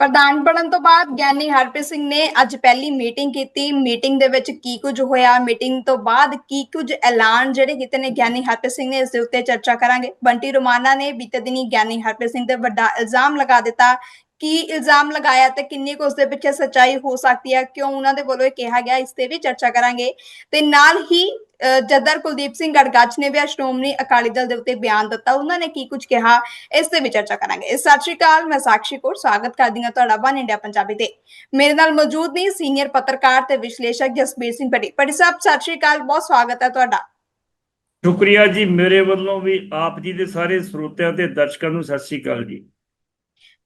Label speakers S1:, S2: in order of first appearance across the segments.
S1: ਪ੍ਰਧਾਨ ਬਣਨ ਤੋਂ ਬਾਅਦ ਗਿਆਨੀ ਹਰਪ੍ਰੀਤ ਸਿੰਘ ਨੇ ਅੱਜ ਪਹਿਲੀ ਮੀਟਿੰਗ ਕੀਤੀ। ਮੀਟਿੰਗ ਦੇ ਵਿੱਚ ਕੀ ਕੁਝ ਹੋਇਆ? ਮੀਟਿੰਗ ਤੋਂ ਬਾਅਦ ਕੀ ਕੁਝ ਐਲਾਨ ਜਿਹੜੇ ਕੀਤੇ ਨੇ ਗਿਆਨੀ ਹਰਪ੍ਰੀਤ ਸਿੰਘ ਨੇ, ਇਸ ਦੇ ਉੱਤੇ ਚਰਚਾ ਕਰਾਂਗੇ। ਬੰਟੀ ਰੋਮਾਨਾ ਨੇ ਬੀਤੇ ਦਿਨੀ ਗਿਆਨੀ ਹਰਪ੍ਰੀਤ ਸਿੰਘ ਤੇ ਵੱਡਾ ਇਲਜ਼ਾਮ ਲਗਾ ਦਿੱਤਾ ਕੀ ਇਲਜ਼ਾਮ ਲਗਾਇਆ ਤੇ ਕਿੰਨੀ ਕੁ ਉਸ ਦੇ ਪਿੱਛੇ ਸੱਚਾਈ ਹੋ ਸਕਦੀ ਹੈ? ਕਿਉਂ ਉਹਨਾਂ ਦੇ ਵੱਲੋਂ ਇਹ ਕਿਹਾ ਗਿਆ? ਇਸ ਤੇ ਵੀ ਚਰਚਾ ਕਰਾਂਗੇ। ਤੇ ਨਾਲ ਹੀ ਅ, ਕੁਲਦੀਪ ਸਿੰਘ ਗੜਗੱਚ ਨੇ ਵੀ ਸ਼੍ਰੋਮਣੀ ਅਕਾਲੀ ਦਲ ਦੇ ਉੱਤੇ ਬਿਆਨ ਦਿੱਤਾ। ਉਹਨਾਂ ਨੇ ਕੀ ਕੁਝ ਕਿਹਾ? ਇਸ ਤੇ ਵੀ ਚਰਚਾ ਕਰਾਂਗੇ। ਸਤਿ ਸ਼੍ਰੀ ਅਕਾਲ ਮੈਂ ਸਾਕਸ਼ੀ ਕੌਰ। ਸਵਾਗਤ ਕਰਦੀ ਹਾਂ ਤੁਹਾਡਾ ਵਨ ਇੰਡੀਆ ਪੰਜਾਬੀ ਤੇ। ਮੇਰੇ ਨਾਲ ਮੌਜੂਦ ਨੇ ਸੀਨੀਅਰ ਪੱਤਰਕਾਰ ਤੇ ਵਿਸ਼ਲੇਸ਼ਕ ਜਸਬੀਰ ਸਿੰਘ ਪੱਟੀ ਪੱਟੀ ਸਾਹਿਬ ਸਤਿ ਸ਼੍ਰੀ ਅਕਾਲ। ਬਹੁਤ ਸਵਾਗਤ ਹੈ ਤੁਹਾਡਾ।
S2: ਸ਼ੁਕਰੀਆ ਜੀ। ਮੇਰੇ ਵੱਲੋਂ ਵੀ ਆਪ ਜੀ ਦੇ ਸਾਰੇ ਸਰੋਤਿਆਂ ਤੇ ਦਰਸ਼ਕਾਂ ਨੂੰ ਸਤਿ ਸ੍ਰੀ ਅਕਾਲ ਜੀ।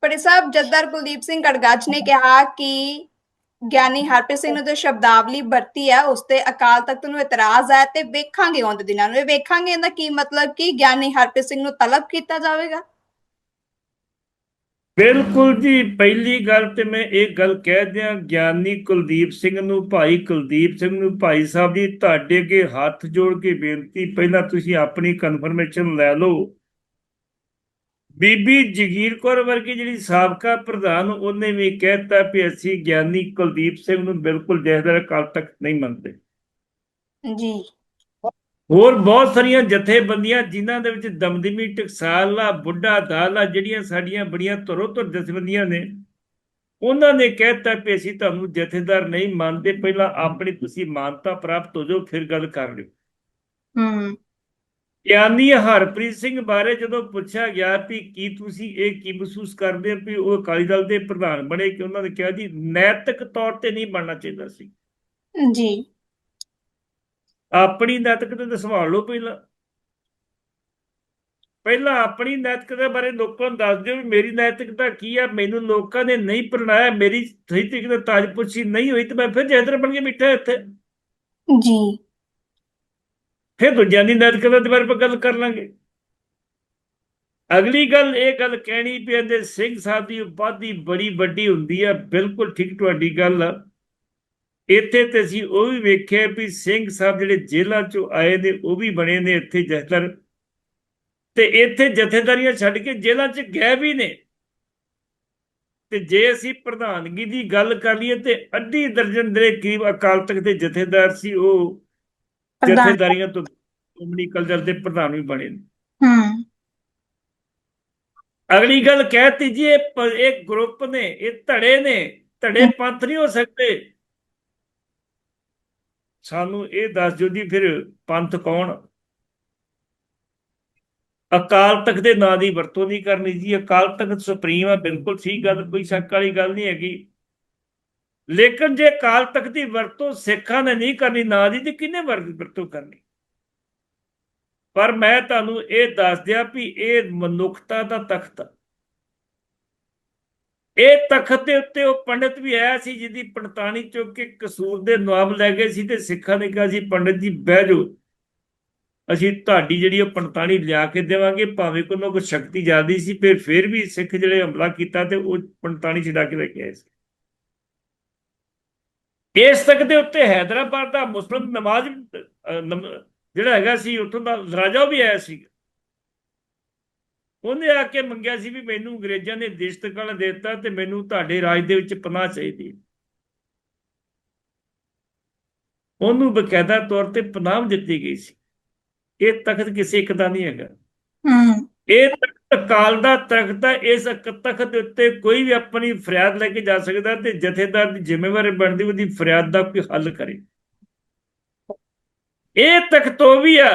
S1: ਪੱਟੀ ਸਾਹਿਬ ਜੱਦਰ ਕੁਲਦੀਪ ਸਿੰਘ ਗੜਗੱਚ ਨੇ ਕਿਹਾ ਕਿ ਗਿਆਨੀ ਹਰਪ੍ਰੀਤ ਸਿੰਘ ਨੇ ਜੋ ਸ਼ਬਦਾਵਲੀ ਵਰਤੀ ਹੈ, ਉਸ ਤੇ ਅਕਾਲ ਤਖਤ ਨੂੰ ਇਤਰਾਜ਼ ਹੈ ਤੇ ਵੇਖਾਂਗੇ ਆਉਂਦੇ ਦਿਨਾਂ ਨੂੰ। ਇਹ ਵੇਖਾਂਗੇ ਇਹਦਾ ਕੀ ਮਤਲਬ, ਕਿ ਗਿਆਨੀ ਹਰਪ੍ਰੀਤ ਸਿੰਘ ਨੂੰ ਤਲਬ ਕੀਤਾ ਜਾਵੇਗਾ?
S2: ਬਿਲਕੁਲ ਜੀ, ਪਹਿਲੀ ਗੱਲ ਤੇ ਮੈਂ ਇਹ ਗੱਲ ਕਹਿ ਦਿਆਂ, ਗਿਆਨੀ ਕੁਲਦੀਪ ਸਿੰਘ ਨੂੰ, ਭਾਈ ਕੁਲਦੀਪ ਸਿੰਘ ਨੂੰ, ਭਾਈ ਸਾਹਿਬ ਜੀ, ਤੁਹਾਡੇ ਅੱਗੇ ਹੱਥ ਜੋੜ ਕੇ ਬੇਨਤੀ, ਪਹਿਲਾਂ ਤੁਸੀਂ ਆਪਣੀ ਕਨਫਰਮੇਸ਼ਨ ਲੈ ਲਓ। ਬੀਬੀ ਜਗੀਰ ਕੌਰ ਵਰਗੀ ਜਿਹੜੀ ਸਾਬਕਾ ਪ੍ਰਧਾਨ ਉਹਨੇ ਵੀ ਕਹਿਤਾ ਵੀ ਅਸੀਂ ਗਿਆਨੀ ਕੁਲਦੀਪ ਸਿੰਘ ਨੂੰ ਬਿਲਕੁਲ ਜਹਦਰ ਅਕਾਲ ਤੱਕ ਨਹੀਂ ਮੰਨਦੇ।
S1: ਜੀ।
S2: ਹੋਰ ਬਹੁਤ ਸਾਰੀਆਂ ਜਥੇਬੰਦੀਆਂ ਜਿਨ੍ਹਾਂ ਦੇ ਵਿੱਚ ਦਮਦਮੀ ਟਕਸਾਲ ਬੁੱਢਾ ਦਾਲ ਜਿਹੜੀਆਂ ਸਾਡੀਆਂ ਬੜੀਆਂ ਧਰੋ ਧਰ ਜਥੇਬੰਦੀਆਂ ਨੇ ਉਹਨਾਂ ਨੇ ਕਹਿਤਾ ਕਿ ਅਸੀਂ ਤੁਹਾਨੂੰ ਜਥੇਦਾਰ ਨਹੀਂ ਮੰਨਦੇ ਪਹਿਲਾਂ ਆਪਣੀ ਤੁਸੀਂ ਮਾਨਤਾ ਪ੍ਰਾਪਤ ਹੋ ਜਾਓ ਫਿਰ ਗੱਲ ਕਰ ਲਿਓ।
S1: ਹੂੰ।
S2: ਗਿਆਨੀ ਹਰਪ੍ਰੀਤ ਸਿੰਘ ਬਾਰੇ ਜਦੋਂ ਪੁੱਛਿਆ ਗਿਆ ਵੀ ਕੀ ਤੁਸੀਂ ਇਹ ਕੀ ਮਹਿਸੂਸ ਕਰਦੇ ਹੋ ਵੀ ਉਹ ਅਕਾਲੀ ਦਲ ਦੇ ਪ੍ਰਧਾਨ ਬਣੇ ਕਿ ਉਹਨਾਂ ਨੇ ਕਿਹਾ ਜੀ ਨੈਤਿਕ ਤੌਰ ਤੇ ਨਹੀਂ ਬਣਨਾ ਚਾਹੀਦਾ ਸੀ?
S1: ਜੀ।
S2: ਆਪਣੀ ਨੈਤਿਕਤਾ ਤੇ ਸੰਭਾਲ ਲਓ ਪਹਿਲਾਂ। ਪਹਿਲਾਂ ਆਪਣੀ ਨੈਤਿਕਤਾ ਬਾਰੇ ਲੋਕਾਂ ਨੂੰ ਦੱਸ ਦਿਓ ਵੀ ਮੇਰੀ ਨੈਤਿਕਤਾ ਕੀ ਆ ਮੈਨੂੰ ਲੋਕਾਂ ਨੇ ਨਹੀਂ ਪਰਣਾਇਆ ਮੇਰੀ ਸਹੀ ਤਰੀਕੇ ਨਾਲ ਤਾਜਪੁਰਸ਼ੀ ਨਹੀਂ ਹੋਈ ਤੇ ਮੈਂ ਫਿਰ ਜੈਦਰ ਬਣ ਕੇ ਬੈਠਾ ਇੱਥੇ।
S1: ਜੀ।
S2: ਫਿਰ ਦੂਜਿਆਂ ਦੀ ਨੈਤਿਕਤਾ ਦੇ ਬਾਰੇ ਆਪਾਂ ਗੱਲ ਕਰ ਲਾਂਗੇ। ਅਗਲੀ ਗੱਲ, ਇਹ ਗੱਲ ਕਹਿਣੀ ਵੀ ਇਹਦੇ ਸਿੰਘ ਸਾਹਿਬ ਦੀ ਉਪਾਧੀ ਬੜੀ ਵੱਡੀ ਹੁੰਦੀ ਆ। ਬਿਲਕੁਲ ਠੀਕ ਤੁਹਾਡੀ ਗੱਲ ਇੱਥੇ ਤੇ ਅਸੀਂ ਉਹ ਵੀ ਵੇਖਿਆ ਵੀ ਸਿੰਘ ਸਾਹਿਬ ਜਿਹੜੇ ਜੇਲ੍ਹਾਂ ਚੋਂ ਆਏ ਨੇ, ਉਹ ਵੀ ਬਣੇ ਨੇ ਇੱਥੇ ਜਥੇਦਾਰ। ਤੇ ਇੱਥੇ ਜਥੇਦਾਰੀਆਂ ਛੱਡ ਕੇ ਜੇਲ੍ਹਾਂ 'ਚ ਗਏ ਵੀ ਨੇ। ਤੇ ਜੇ ਅਸੀਂ ਪ੍ਰਧਾਨਗੀ ਦੀ ਗੱਲ ਕਰ ਲਈਏ ਤੇ ਅੱਧੀ ਦਰਜਨ ਦੇ ਕਰੀਬ ਅਕਾਲ ਤਖਤ ਦੇ ਜਥੇਦਾਰ ਸੀ ਉਹ। ਜਥੇਦਾਰੀਆਂ ਤੋਂ ਸ਼੍ਰੋਮਣੀ ਕਲਚਰ ਦੇ ਪ੍ਰਧਾਨ ਵੀ ਬਣੇ ਨੇ।
S1: ਹੂੰ।
S2: ਅਗਲੀ ਗੱਲ ਕਹਿਤੀ ਜੀ ਇਹ ਇਹ ਗਰੁੱਪ ਨੇ ਇਹ ਧੜੇ ਨੇ ਧੜੇ ਪੰਥ ਨਹੀਂ ਹੋ ਸਕਦੇ। ਸਾਨੂੰ ਇਹ ਦੱਸ ਦਿਓ ਜੀ ਫਿਰ ਪੰਥ ਕੌਣ? ਅਕਾਲ ਤਖਤ ਦੇ ਨਾਂ ਦੀ ਵਰਤੋਂ ਨਹੀਂ ਕਰਨੀ ਜੀ। ਅਕਾਲ ਤਖਤ ਸੁਪਰੀਮ ਆ ਬਿਲਕੁਲ ਠੀਕ ਗੱਲ ਕੋਈ ਸ਼ੱਕ ਵਾਲੀ ਗੱਲ ਨਹੀਂ ਹੈਗੀ। ਲੇਕਿਨ ਜੇ ਅਕਾਲ ਤਖਤ ਦੀ ਵਰਤੋਂ ਸਿੱਖਾਂ ਨੇ ਨਹੀਂ ਕਰਨੀ, ਨਾ ਦੀ ਤੇ ਕਿਹਨੇ ਵਰਤੋਂ ਕਰਨੀ? ਪਰ ਮੈਂ ਤੁਹਾਨੂੰ ਇਹ ਦੱਸ ਦਿਆਂ ਵੀ ਇਹ ਮਨੁੱਖਤਾ ਦਾ ਤਖਤ ਇਹ ਤਖਤ ਦੇ ਉੱਤੇ ਉਹ ਪੰਡਿਤ ਵੀ ਆਇਆ ਸੀ ਜਿਹਦੀ ਪੰਡਤਾਣੀ ਚੁੱਕ ਕੇ ਕਸੂਰ ਦੇ ਨਵਾਬ ਲੈ ਗਏ ਸੀ ਤੇ ਸਿੱਖਾਂ ਨੇ ਕਿਹਾ ਸੀ, ਪੰਡਿਤ ਜੀ, ਬਹਿ ਜਾਓ। ਅਸੀਂ ਤੁਹਾਡੀ ਜਿਹੜੀ ਉਹ ਪੰਡਤਾਣੀ ਲਿਆ ਕੇ ਦੇਵਾਂਗੇ, ਭਾਵੇਂ ਕੋਈ ਕੋਈ ਸ਼ਕਤੀ ਜ਼ਿਆਦੀ ਸੀ, ਫਿਰ ਫਿਰ ਵੀ ਸਿੱਖ ਜਿਹੜੇ ਹਮਲਾ ਕੀਤਾ ਤੇ ਉਹ ਪੰਡਤਾਣੀ ਛਡਾ ਕੇ ਲੈ ਕੇ ਆਏ ਸੀ। ਇਸ ਤੱਕ ਦੇ ਉੱਤੇ ਹੈਦਰਾਬਾਦ ਦਾ ਮੁਸਲਿਮ ਨਮਾਜ਼ ਜਿਹੜਾ ਹੈਗਾ ਸੀ ਉੱਥੋਂ ਦਾ ਰਾਜਾ ਵੀ ਆਇਆ ਸੀ। ਉਹਨੇ ਆ ਕੇ ਮੰਗਿਆ ਸੀ ਵੀ ਮੈਨੂੰ ਅੰਗਰੇਜ਼ਾਂ ਨੇ ਦੇਸ਼ ਤਕਾਲਾ ਦੇ ਦਿੱਤਾ ਤੇ ਮੈਨੂੰ ਤੁਹਾਡੇ ਰਾਜ ਦੇ ਵਿੱਚ ਪਨਾਹ ਚਾਹੀਦੀ ਉਹਨੂੰ ਬਕਾਇਦਾ ਤੌਰ ਤੇ ਪਨਾਹ ਦਿੱਤੀ ਗਈ ਸੀ। ਇਹ ਤਖਤ ਕਿਸੇ ਇੱਕ ਦਾ ਨਹੀਂ ਹੈਗਾ।
S1: ਹੂੰ।
S2: ਇਹ ਤਖਤ ਅਕਾਲ ਦਾ ਤਖਤ ਹੈ ਇਸ ਤਖਤ ਦੇ ਉੱਤੇ ਕੋਈ ਵੀ ਆਪਣੀ ਫਰਿਆਦ ਲੈ ਕੇ ਜਾ ਸਕਦਾ ਤੇ ਜਥੇਦਾਰ ਦੀ ਜ਼ਿੰਮੇਵਾਰੀ ਬਣਦੀ ਉਹਦੀ ਫਰਿਆਦ ਦਾ ਕੋਈ ਹੱਲ ਕਰੇ। ਇਹ ਤਖਤ ਉਹ ਵੀ ਆ,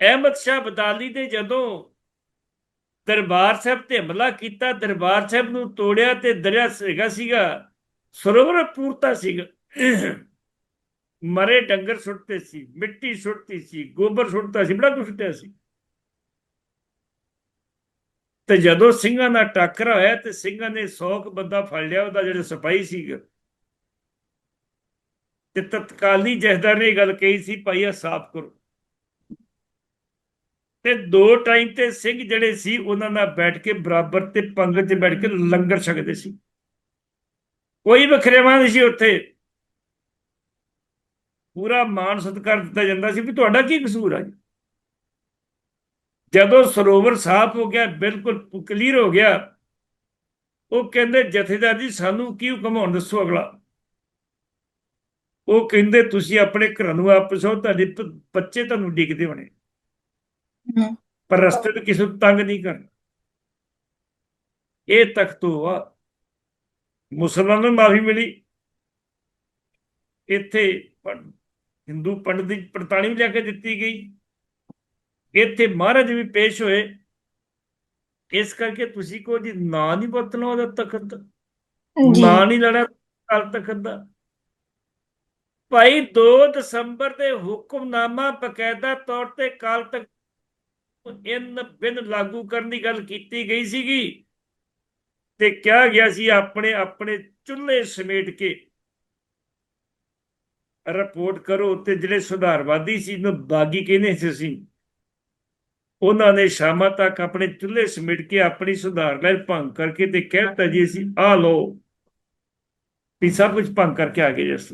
S2: ਅਹਿਮਦ ਸ਼ਾਹ ਬਦਾਲੀ ਦੇ ਜਦੋਂ ਦਰਬਾਰ ਸਾਹਿਬ ਤੇ ਹਮਲਾ ਕੀਤਾ, ਦਰਬਾਰ ਸਾਹਿਬ ਨੂੰ ਤੋੜਿਆ ਤੇ ਦਰਿਆ ਸੀਗਾ ਸੀਗਾ, ਸਰੋਵਰ ਪੂਰਤਾ ਸੀਗਾ। ਮਰੇ ਡੰਗਰ ਸੁੱਟਦੇ ਸੀ, ਮਿੱਟੀ ਸੁੱਟਦੀ ਸੀ, ਗੋਬਰ ਸੁੱਟਦਾ ਸੀ, ਬੜਾ ਕੁਛ ਸੁੱਟਿਆ ਸੀ। ਤੇ ਜਦੋਂ ਸਿੰਘਾਂ ਦਾ ਟੱਕਰਾ ਹੋਇਆ ਤੇ ਸਿੰਘਾਂ ਨੇ 100 ਕੁ ਬੰਦਾ ਫੜ ਲਿਆ, ਉਹਦਾ ਜਿਹੜਾ ਸਿਪਾਹੀ ਸੀਗਾ। ਤੇ ਤਤਕਾਲੀ ਜਹਦਾਰ ਨੇ ਇਹ ਗੱਲ ਕਹੀ ਸੀ, ਭਾਈ ਆ ਸਾਫ਼ ਕਰੋ। ਤੇ ਦੋ ਟਾਈਮ ਤੇ ਸਿੰਘ ਜਿਹੜੇ ਸੀ, ਉਹਨਾਂ ਨਾਲ ਬੈਠ ਕੇ ਬਰਾਬਰ ਤੇ ਪੰਗਤ 'ਚ ਬੈਠ ਕੇ ਲੰਗਰ ਛਕਦੇ ਸੀ। ਕੋਈ ਵਖਰੇਵਾਂ ਨਹੀਂ ਸੀ ਉੱਥੇ। ਪੂਰਾ ਮਾਣ ਸਤਿਕਾਰ ਦਿੱਤਾ ਜਾਂਦਾ ਸੀ ਵੀ ਤੁਹਾਡਾ ਕੀ ਕਸੂਰ ਆ ਜੀ? ਜਦੋਂ ਸਰੋਵਰ ਸਾਫ਼ ਹੋ ਗਿਆ ਬਿਲਕੁਲ ਕਲੀਅਰ ਹੋ ਗਿਆ ਉਹ ਕਹਿੰਦੇ ਜਥੇਦਾਰ ਜੀ ਸਾਨੂੰ ਕੀ ਹੁਕਮ ਹੋਣ ਦੱਸੋ ਅਗਲਾ। ਉਹ ਕਹਿੰਦੇ ਤੁਸੀਂ ਆਪਣੇ ਘਰਾਂ ਨੂੰ ਵਾਪਸ ਆਓ ਤੁਹਾਡੇ ਬੱਚੇ ਤੁਹਾਨੂੰ ਡਿੱਗਦੇ ਹੋਣੇ। ਪਰ ਰਸਤੇ ਤੇ ਕਿਸੇ ਨੂੰ ਤੰਗ ਨਹੀਂ ਕਰਨਾ। ਇਹ ਤਖਤੋ ਆ। ਮੁਸਲਮਾਨਾਂ ਨੂੰ ਮਾਫੀ ਮਿਲੀ। ਇੱਥੇ ਹਿੰਦੂ ਪੰਡਤ ਦੀ ਪੜਤਾਣੀ ਵੀ ਲਿਆ ਕੇ ਦਿੱਤੀ ਗਈ। ਇੱਥੇ ਮਹਾਰਾਜ ਵੀ ਪੇਸ਼ ਹੋਏ। ਇਸ ਕਰਕੇ ਤੁਸੀਂ ਕੋ ਜੀ ਨਾਂ ਨਹੀਂ ਬਦਲਣਾ ਉਹਦਾ ਤਖਤ। ਨਾਂ ਨਹੀਂ ਲੈਣਾ ਕੱਲ ਤਖਤ ਦਾ। ਭਾਈ 2 ਦਸੰਬਰ ਦੇ ਹੁਕਮਨਾਮਾ ਬਕਾਇਦਾ ਤੌਰ ਤੇ ਕਾਲ ਤੱਕ ਇਨ ਬਿਨ ਲਾਗੂ ਕਰਨ ਦੀ ਗੱਲ ਕੀਤੀ ਗਈ ਸੀਗੀ ਤੇ ਕਿਹਾ ਗਿਆ ਸੀ ਆਪਣੇ ਆਪਣੇ ਚੁੱਲ੍ਹੇ ਸਮੇਟ ਕੇ ਰਿਪੋਰਟ ਕਰੋ। ਤੇ ਜਿਹੜੇ ਸੁਧਾਰਵਾਦੀ ਸੀ ਨੂੰ ਬਾਗੀ ਕਹਿੰਦੇ ਸੀ ਅਸੀਂ। ਉਹਨਾਂ ਨੇ ਸ਼ਾਮਾਂ ਤੱਕ ਆਪਣੇ ਚੁੱਲ੍ਹੇ ਸਮੇਟ ਕੇ ਆਪਣੀ ਸੁਧਾਰ ਲੈ ਭੰਗ ਕਰਕੇ ਤੇ ਕਹਿਤਾ ਜੀ ਅਸੀਂ ਆ ਲੋ ਵੀ ਸਭ ਕੁਝ ਭੰਗ ਕਰਕੇ ਆ ਗਏ ਜਸ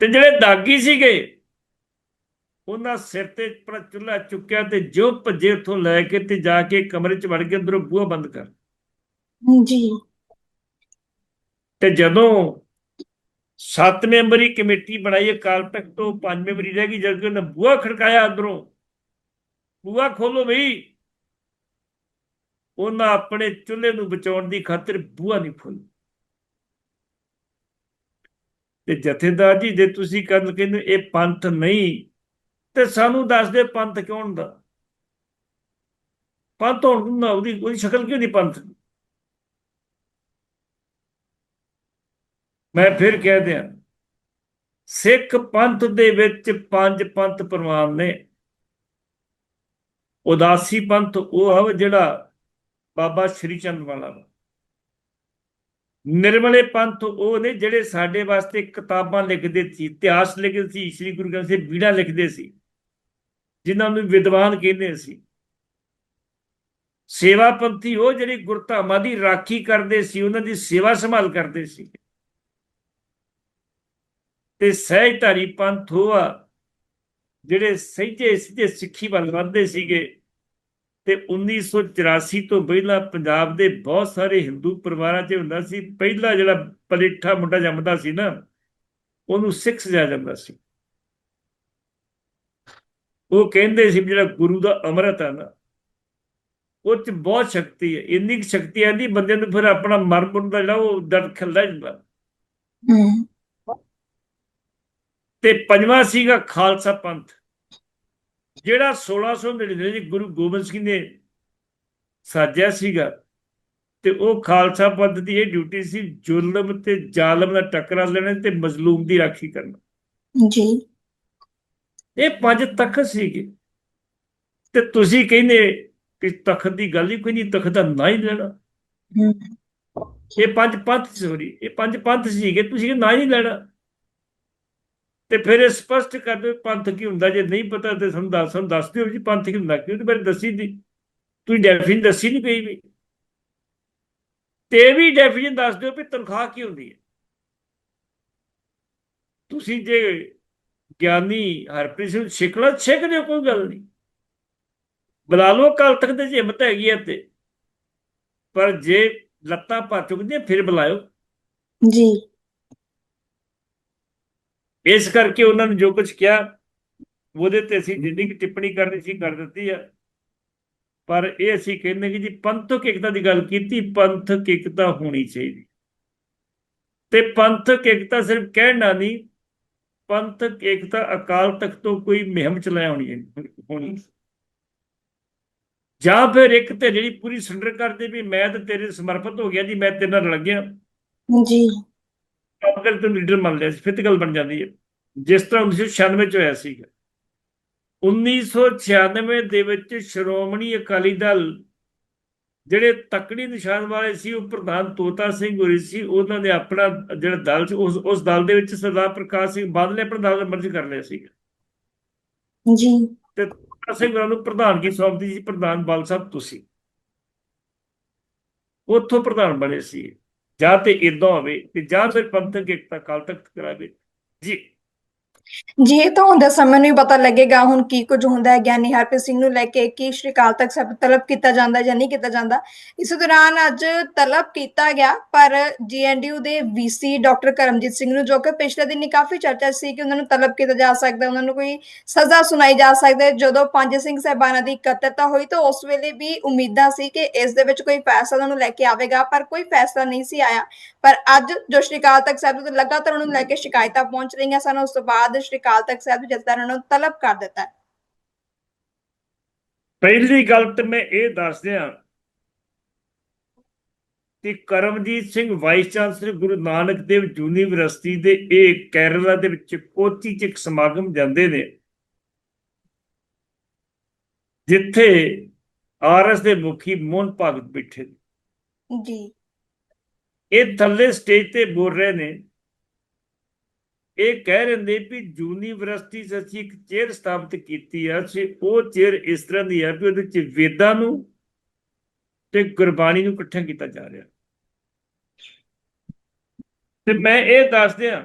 S2: ਤੇ ਜਿਹੜੇ ਦਾਗੀ ਸੀਗੇ ਉਹਨਾਂ ਸਿਰ ਤੇ ਆਪਣਾ ਚੁੱਲ੍ਹਾ ਚੁੱਕਿਆ ਤੇ ਜੋ ਭੱਜੇ ਉੱਥੋਂ ਲੈ ਕੇ ਤੇ ਜਾ ਕੇ ਕਮਰੇ 'ਚ ਵੜ ਕੇ ਅੰਦਰੋਂ ਬੂਹਾ ਬੰਦ ਕਰ।
S1: ਜੀ।
S2: ਤੇ ਜਦੋਂ ਸੱਤ ਮੈਂਬਰੀ ਕਮੇਟੀ ਬਣਾਈ ਅਕਾਲ ਤਖਤ ਤੋਂ ਪੰਜ ਮੈਂਬਰੀ ਰਹਿ ਗਈ ਜਦ ਉਹਨੇ ਬੂਹਾ ਖੜਕਾਇਆ ਅੰਦਰੋਂ ਬੂਹਾ ਖੋਲੋ ਬਈ। ਉਹਨਾਂ ਆਪਣੇ ਚੁੱਲ੍ਹੇ ਨੂੰ ਬਚਾਉਣ ਦੀ ਖਾਤਰ ਬੂਹਾ ਨਹੀਂ ਖੋਲ੍ਹਿਆ ਤੇ ਜਥੇਦਾਰ ਜੀ, ਜੇ ਤੁਸੀਂ ਕਰਨ ਕਹਿੰਦੇ ਇਹ ਪੰਥ ਨਹੀਂ, ਤੇ ਸਾਨੂੰ ਦੱਸ ਦੇ ਪੰਥ ਕਿਉਂ ਹੁੰਦਾ ਪੰਥ ਹੋਣ ਨਾ ਉਹਦੀ ਕੋਈ ਸ਼ਕਲ ਕਿਉਂ ਨਹੀਂ ਪੰਥ ਦੀ? ਮੈਂ ਫਿਰ ਕਹਿ ਦਿਆਂ, ਸਿੱਖ ਪੰਥ ਦੇ ਵਿੱਚ ਪੰਜ ਪੰਥ ਪ੍ਰਵਾਨ ਨੇ। ਉਦਾਸੀ ਪੰਥ, ਉਹ ਹੈ ਜਿਹੜਾ ਬਾਬਾ ਸ਼੍ਰੀ ਚੰਦ ਵਾਲਾ ਵਾ। ਨਿਰਮਲੇ ਪੰਥ, ਉਹ ਨੇ ਜਿਹੜੇ ਸਾਡੇ ਵਾਸਤੇ ਕਿਤਾਬਾਂ ਲਿਖਦੇ ਸੀ, ਇਤਿਹਾਸ ਲਿਖਦੇ ਸੀ, ਸ੍ਰੀ ਗੁਰੂ ਗ੍ਰੰਥ ਸਾਹਿਬ ਬੀੜਾ ਲਿਖਦੇ ਸੀ, ਜਿਨ੍ਹਾਂ ਨੂੰ ਵਿਦਵਾਨ ਕਹਿੰਦੇ ਸੀ। ਸੇਵਾ ਪੰਥੀ, ਉਹ ਜਿਹੜੀ ਗੁਰਧਾਮਾਂ ਦੀ ਰਾਖੀ ਕਰਦੇ ਸੀ, ਉਹਨਾਂ ਦੀ ਸੇਵਾ ਸੰਭਾਲ ਕਰਦੇ ਸੀ। ਤੇ ਸਹਿਜਧਾਰੀ ਪੰਥ, ਉਹ ਆ ਜਿਹੜੇ ਸਹਿਜੇ ਸਿੱਧੇ ਸਿੱਖੀ ਵੱਲ ਵਧਦੇ ਸੀਗੇ, ਤੇ 1984 ਤੋਂ ਪਹਿਲਾਂ ਪੰਜਾਬ ਦੇ ਬਹੁਤ ਸਾਰੇ ਹਿੰਦੂ ਪਰਿਵਾਰਾਂ 'ਚ ਹੁੰਦਾ ਸੀ, ਪਹਿਲਾ ਜਿਹੜਾ ਪਲੇਠਾ ਮੁੰਡਾ ਜੰਮਦਾ ਸੀ ਨਾ, ਉਹਨੂੰ ਸਿੱਖ ਸਜਾ ਜਾਂਦਾ ਸੀ। ਉਹ ਕਹਿੰਦੇ ਸੀ ਜਿਹੜਾ ਗੁਰੂ ਦਾ ਅੰਮ੍ਰਿਤ ਹੈ ਨਾ, ਉਹ 'ਚ ਬਹੁਤ ਸ਼ਕਤੀ ਹੈ, ਇੰਨੀ ਕੁ ਸ਼ਕਤੀ ਆਂਦੀ ਬੰਦੇ ਨੂੰ ਫਿਰ ਆਪਣਾ ਮਨ ਮੁੰਨ ਦਾ ਜਿਹੜਾ ਉਹ ਡਰ ਖਿਲਦਾ ਜਾਂਦਾ। ਤੇ ਪੰਜਵਾਂ ਸੀਗਾ ਖਾਲਸਾ ਪੰਥ। ਜਿਹੜਾ 1699 ਚ ਗੁਰੂ ਗੋਬਿੰਦ ਸਿੰਘ ਨੇ ਸਾਜਿਆ ਸੀਗਾ ਤੇ ਉਹ ਖਾਲਸਾ ਪੰਥ ਦੀ ਇਹ ਡਿਊਟੀ ਸੀ ਜ਼ੁਲਮ ਤੇ ਜ਼ਾਲਮ ਨਾਲ ਟਕਰਾ ਲੈਣਾ ਤੇ ਮਜ਼ਲੂਮ ਦੀ ਰਾਖੀ ਕਰਨਾ।
S1: ਜੀ।
S2: ਇਹ ਪੰਜ ਤਖਤ ਸੀਗੇ। ਤੇ ਤੁਸੀਂ ਕਹਿੰਦੇ ਕਿ ਤਖਤ ਦੀ ਗੱਲ ਹੀ ਕੋਈ ਨਹੀਂ ਤਖਤ ਦਾ ਨਾਂ ਹੀ ਲੈਣਾ। ਇਹ ਪੰਜ ਪੰਥ ਸੋਰੀ ਇਹ ਪੰਜ ਪੰਥ ਸੀਗੇ ਤੁਸੀਂ ਨਾਂ ਹੀ ਲੈਣਾ। ਤੇ ਫਿਰ ਇਹ ਸਪਸ਼ਟ ਕਰ ਦਿਓ ਪੰਥ ਕੀ ਹੁੰਦਾ, ਜੇ ਨਹੀਂ ਪਤਾ ਤੇ ਸਾਨੂੰ ਸਾਨੂੰ ਦੱਸ ਦਿਓ ਜੀ ਪੰਥ ਕੀ ਹੁੰਦਾ ਕਿਉਂ ਬਾਰੇ ਦੱਸੀ ਦੀ ਤੁਸੀਂ ਡੈਫੀਨ ਦੱਸੀ ਨਹੀਂ ਪਈ ਵੀ। ਤੇ ਵੀ ਡੈਫੀਨ ਦੱਸ ਦਿਓ ਵੀ ਤਨਖਾਹ ਕੀ ਹੁੰਦੀ ਹੈ। ਤੁਸੀਂ ਜੇ ਗਿਆਨੀ ਹਰਪ੍ਰੀਤ ਸਿੰਘ ਸਿੱਖਲਾ ਸਿੱਖ ਦਿਓ ਕੋਈ ਗੱਲ ਨਹੀਂ ਬੁਲਾ ਲਓ ਕੱਲ ਤੱਕ ਤੇ ਹਿੰਮਤ ਹੈਗੀ ਹੈ ਤੇ ਪਰ ਜੇ ਲੱਤਾਂ ਭਰ ਚੁੱਕਦੀਆਂ, ਫਿਰ ਬੁਲਾਇਓ।
S1: ਜੀ।
S2: ਇਸ ਕਰਕੇ ਉਹਨਾਂ ਨੇ ਜੋ ਕੁਝ ਕਿਹਾ, ਉਹਦੇ ਤੇ ਅਸੀਂ ਜਿੰਨੀ ਕਿ ਟਿੱਪਣੀ ਕਰਨੀ ਸੀ, ਕਰ ਦਿੱਤੀ ਆ। ਪਰ ਇਹ ਅਸੀਂ ਕਹਿੰਦੇ ਕਿ ਜੀ ਪੰਥਕ ਏਕਤਾ ਦੀ ਗੱਲ ਕੀਤੀ, ਪੰਥਕ ਏਕਤਾ ਹੋਣੀ ਚਾਹੀਦੀ। ਤੇ ਪੰਥਕ ਏਕਤਾ ਸਿਰਫ ਕਹਿਣਾ ਨਹੀਂ, ਪੰਥਕ ਏਕਤਾ ਅਕਾਲ ਤਖਤ ਤੋਂ ਕੋਈ ਮੁਹਿੰਮ ਚਲਾਇਆ ਹੋਣੀ ਹੋਣੀ ਜਾਂ ਫਿਰ ਇੱਕ ਤੇ ਜਿਹੜੀ ਪੂਰੀ ਸਰੈਂਡਰ ਕਰਦੇ ਵੀ ਮੈਂ ਤਾਂ ਤੇਰੇ ਸਮਰਪਿਤ ਹੋ ਗਿਆ ਜੀ, ਮੈਂ ਤੇਰੇ ਨਾਲ ਰਲ ਗਿਆ।
S1: ਜੀ।
S2: ਅਗਰ ਤੂੰ ਲੀਡਰ ਮੰਨ ਲਿਆ ਸੀ ਫਿਰ ਗੱਲ ਬਣ ਜਾਂਦੀ ਹੈ। ਜਿਸ ਤਰ੍ਹਾਂ 1996 ਚ ਹੋਇਆ ਸੀਗਾ। 1996 ਦੇ ਵਿੱਚ ਸ਼੍ਰੋਮਣੀ ਅਕਾਲੀ ਦਲ ਜਿਹੜੇ ਤਕੜੀ ਨਿਸ਼ਾਨ ਵਾਲੇ ਸੀ ਉਹ ਪ੍ਰਧਾਨ ਤੋਤਾ ਸਿੰਘ ਹੋਰੀ ਸੀ ਉਹਨਾਂ ਨੇ ਆਪਣਾ ਜਿਹੜਾ ਦਲ ਸੀ ਉਸ ਉਸ ਦਲ ਦੇ ਵਿੱਚ ਸਰਦਾਰ ਪ੍ਰਕਾਸ਼ ਸਿੰਘ ਬਾਦਲ ਨੇ ਆਪਣਾ ਦਲ ਮਰਜ ਕਰ ਲਿਆ ਸੀ
S1: ਜੀ।
S2: ਤੇ ਤੋਤਾ ਸਿੰਘ ਹੋਰਾਂ ਨੂੰ ਪ੍ਰਧਾਨਗੀ ਸੌਂਪਦੀ ਸੀ? ਪ੍ਰਧਾਨ ਬਲ ਸਾਹਿਬ ਤੁਸੀਂ। ਉੱਥੋਂ ਪ੍ਰਧਾਨ ਬਣੇ ਸੀ। ਜਾਂ ਤੇ ਇਦਾਂ ਹੋਵੇ ਤੇ ਜਾਂ ਫਿਰ ਪੰਥਕ ਏਕਤਾ ਕਾਲ ਤੱਕ ਕਰਾਵੇ। ਜੀ।
S1: ਜੀ ਇਹ ਤਾਂ ਹੁੰਦਾ ਸਮੇਂ ਨੂੰ ਹੀ ਪਤਾ ਲੱਗੇਗਾ ਹੁਣ ਕੀ ਕੁਝ ਹੁੰਦਾ ਹੈ ਗਿਆਨੀ ਹਰਪ੍ਰੀਤ ਸਿੰਘ ਨੂੰ ਲੈ ਕੇ ਕੀ ਸ਼੍ਰੀ ਅਕਾਲ ਤਖਤ ਤਲਬ ਕੀਤਾ ਜਾਂਦਾ ਜਾਂ ਨਹੀਂ ਕੀਤਾ ਜਾਂਦਾ, ਇਸ ਦੌਰਾਨ ਅੱਜ ਤਲਬ ਕੀਤਾ ਗਿਆ, ਪਰ ਜੀਐਨਡੀਯੂ ਦੇ ਵੀਸੀ ਡਾਕਟਰ ਕਰਮਜੀਤ ਸਿੰਘ ਨੂੰ ਜੋ ਕਿ ਪਿਛਲੇ ਦਿਨੀ ਕਾਫੀ ਚਰਚਾ ਸੀ ਕਿ ਉਹਨਾਂ ਨੂੰ ਤਲਬ ਕੀਤਾ ਜਾ ਸਕਦਾ, ਉਹਨਾਂ ਨੂੰ ਕੋਈ ਸਜ਼ਾ ਸੁਣਾਈ ਜਾ ਸਕਦੀ ਹੈ। ਜਦੋਂ ਪੰਜ ਸਿੰਘ ਸਾਹਿਬਾਨਾਂ ਦੀ ਇਕੱਤਰਤਾ ਹੋਈ ਤਾਂ ਉਸ ਵੇਲੇ ਵੀ ਉਮੀਦਾਂ ਸੀ ਕਿ ਇਸ ਦੇ ਵਿੱਚ ਕੋਈ ਫੈਸਲਾ ਉਹਨਾਂ ਨੂੰ ਲੈ ਕੇ ਆਵੇਗਾ, ਪਰ ਕੋਈ ਫੈਸਲਾ ਨਹੀਂ ਸੀ ਆਇਆ। ਪਰ ਅੱਜ ਜੋ ਸ਼੍ਰੀ ਅਕਾਲ ਤਖਤ ਸਾਹਿਬ ਤੋਂ ਲਗਾਤਾਰ ਉਹਨਾਂ ਨੂੰ ਲੈ ਕੇ ਸ਼ਿਕਾਇਤਾਂ ਪਹੁੰਚ ਰਹੀਆਂ ਸਨ ਉਸ ਤੋਂ ਬਾਅਦ ਸ਼੍ਰੀ ਅਕਾਲ ਤਖਤ ਸਾਹਿਬ ਦੇ ਜਥੇਦਾਰਾਂ ਨੂੰ ਤਲਬ ਕਰ ਦਿੱਤਾ।
S2: ਪਹਿਲੀ ਗੱਲ ਤੇ ਮੈਂ ਇਹ ਦੱਸ ਦਿਆਂ ਕਿ Karamjit Singh vice chancellor Guru Nanak Dev university ਦੇ ਇਹ ਕੇਰਲਾ ਦੇ ਵਿੱਚ ਕੋਚੀ ਚ ਇੱਕ ਸਮਾਗਮ ਜਾਂਦੇ ਨੇ ਜਿੱਥੇ ਆਰਐਸ ਦੇ ਮੁਖੀ ਮੋਹਨ ਭਗਤ ਬੈਠੇ ਨੇ
S1: ਜੀ
S2: ਇਹ ਥੱਲੇ ਸਟੇਜ ਤੇ ਬੋਲ ਰਹੇ ਨੇ। ਇਹ ਕਹਿ ਰਹੇ ਨੇ ਵੀ ਯੂਨੀਵਰਸਿਟੀ 'ਚ ਅਸੀਂ ਇੱਕ ਚੇਅਰ ਸਥਾਪਿਤ ਕੀਤੀ ਆ। ਸੀ ਉਹ ਚੇਅਰ ਇਸ ਤਰ੍ਹਾਂ ਦੀ ਆ ਵੀ ਉਹਦੇ ਚ ਵੇਦਾਂ ਨੂੰ ਤੇ ਗੁਰਬਾਣੀ ਨੂੰ ਇਕੱਠਾ ਕੀਤਾ ਜਾ ਰਿਹਾ। ਤੇ ਮੈਂ ਇਹ ਦੱਸ ਦਿਆਂ,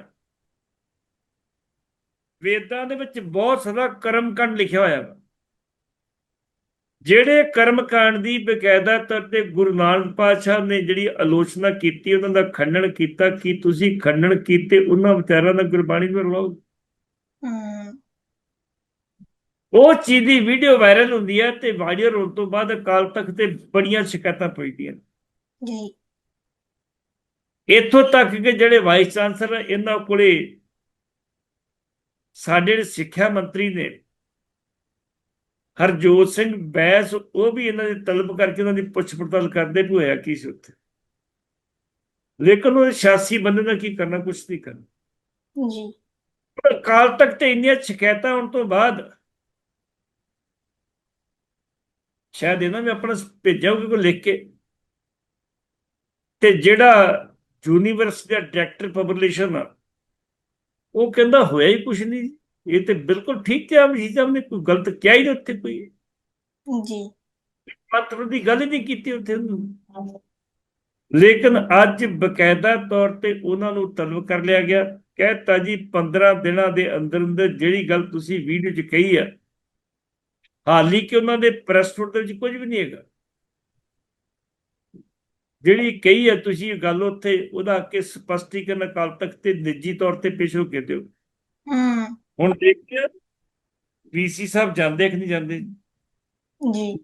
S2: ਵੇਦਾਂ ਦੇ ਵਿੱਚ ਬਹੁਤ ਸਾਰਾ ਕਰਮਕਾਂਡ ਲਿਖਿਆ ਹੋਇਆ ਵਾ। ਜਿਹੜੇ ਕਰਮਕਾਂਡ ਦੀ ਬਕਾਇਦਾ ਤੌਰ ਤੇ ਗੁਰੂ ਨਾਨਕ ਪਾਤਸ਼ਾਹ ਨੇ ਜਿਹੜੀ ਆਲੋਚਨਾ ਕੀਤੀ ਉਹਨਾਂ ਦਾ ਖੰਡਨ ਕੀਤਾ ਕਿ ਤੁਸੀਂ ਖੰਡਨ ਕੀਤੇ ਉਹਨਾਂ ਵਿਚਾਰਾਂ ਦਾ ਗੁਰਬਾਣੀ ਨੂੰ ਰਲਾਓ। ਉਹ ਚੀਜ਼ ਦੀ ਵੀਡੀਓ ਵਾਇਰਲ ਹੁੰਦੀ ਹੈ ਤੇ ਵਾਇਰਲ ਹੋਣ ਤੋਂ ਬਾਅਦ ਅਕਾਲ ਤਖਤ ਤੇ ਬੜੀਆਂ ਸ਼ਿਕਾਇਤਾਂ ਨੇ।
S1: ਜੀ।
S2: ਇੱਥੋਂ ਤੱਕ ਕਿ ਜਿਹੜੇ ਵਾਈਸ ਚਾਂਸਲਰ ਇਹਨਾਂ ਕੋਲੇ ਸਾਡੇ ਸਿੱਖਿਆ ਮੰਤਰੀ ਨੇ ਹਰਜੋਤ ਸਿੰਘ ਬੈਸ ਉਹ ਵੀ ਇਹਨਾਂ ਦੀ ਤਲਬ ਕਰਕੇ ਉਹਨਾਂ ਦੀ ਪੁੱਛ ਪੜਤਾਲ ਕਰਦੇ ਵੀ ਹੋਇਆ ਕੀ ਸੀ ਉੱਥੇ। ਲੇਕਿਨ ਉਹ ਸਿਆਸੀ ਬੰਦੇ ਦਾ ਕੀ ਕਰਨਾ ਕੁਛ ਨਹੀਂ ਕਰਨਾ।
S1: ਜੀ।
S2: ਅਕਾਲ ਤਖਤ ਤੇ ਇੰਨੀਆਂ ਸ਼ਿਕਾਇਤਾਂ ਹੋਣ ਤੋਂ ਬਾਅਦ ਸ਼ਾਇਦ ਇਹਨਾਂ ਵੀ ਆਪਣਾ ਭੇਜਿਆ ਹੋਊਗਾ ਕੋਈ ਲਿਖ ਕੇ। ਤੇ ਜਿਹੜਾ ਯੂਨੀਵਰਸਿਟੀ ਦਾ ਡਾਇਰੈਕਟਰ ਪਬਲਿਸ਼ਨ ਆ ਉਹ ਕਹਿੰਦਾ ਹੋਇਆ ਹੀ ਕੁਛ ਨਹੀਂ ਇਹ ਤੇ ਬਿਲਕੁਲ ਠੀਕ ਕਿਹਾ ਮਸੀਹ ਸਾਹਿਬ ਨੇ ਕੋਈ ਗਲਤ ਕਿਹਾ ਹੀ ਨਹੀਂ ਉੱਥੇ ਕੋਈ।
S1: ਜੀ।
S2: ਮਾਤਰ ਦੀ ਗੱਲ ਹੀ ਨਹੀਂ ਕੀਤੀ ਉੱਥੇ ਉਹਨੂੰ। ਲੇਕਿਨ ਅੱਜ ਬਕਾਇਦਾ ਤੌਰ ਤੇ ਉਹਨਾਂ ਨੂੰ ਤਲਬ ਕਰ ਲਿਆ ਗਿਆ। ਕਹਿਤਾ ਜੀ 15 ਦਿਨਾਂ ਦੇ ਅੰਦਰ ਅੰਦਰ ਜਿਹੜੀ ਗੱਲ ਤੁਸੀਂ ਵੀਡੀਓ 'ਚ ਕਹੀ ਆ ਹਾਲੀ ਕਿ ਉਹਨਾਂ ਦੇ ਪ੍ਰੈਸ ਨੋਟ ਦੇ ਵਿੱਚ ਕੁਝ ਵੀ ਨਹੀਂ ਹੈਗਾ। ਜਿਹੜੀ ਕਹੀ ਆ ਤੁਸੀਂ ਇਹ ਗੱਲ ਉੱਥੇ ਉਹਦਾ ਕਿ ਸਪਸ਼ਟੀਕਰਨ ਅਕਾਲ ਤਖਤ ਤੇ ਨਿੱਜੀ ਤੌਰ ਤੇ ਪੇਸ਼ ਹੋ ਕੇ ਦਿਓ।
S1: ਹਮ
S2: ਹੁਣ ਦੇਖਿਆ ਵੀਸੀ ਸਾਹਿਬ ਜਾਂਦੇ ਕਿ ਨਹੀਂ ਜਾਂਦੇ?
S1: ਜੀ।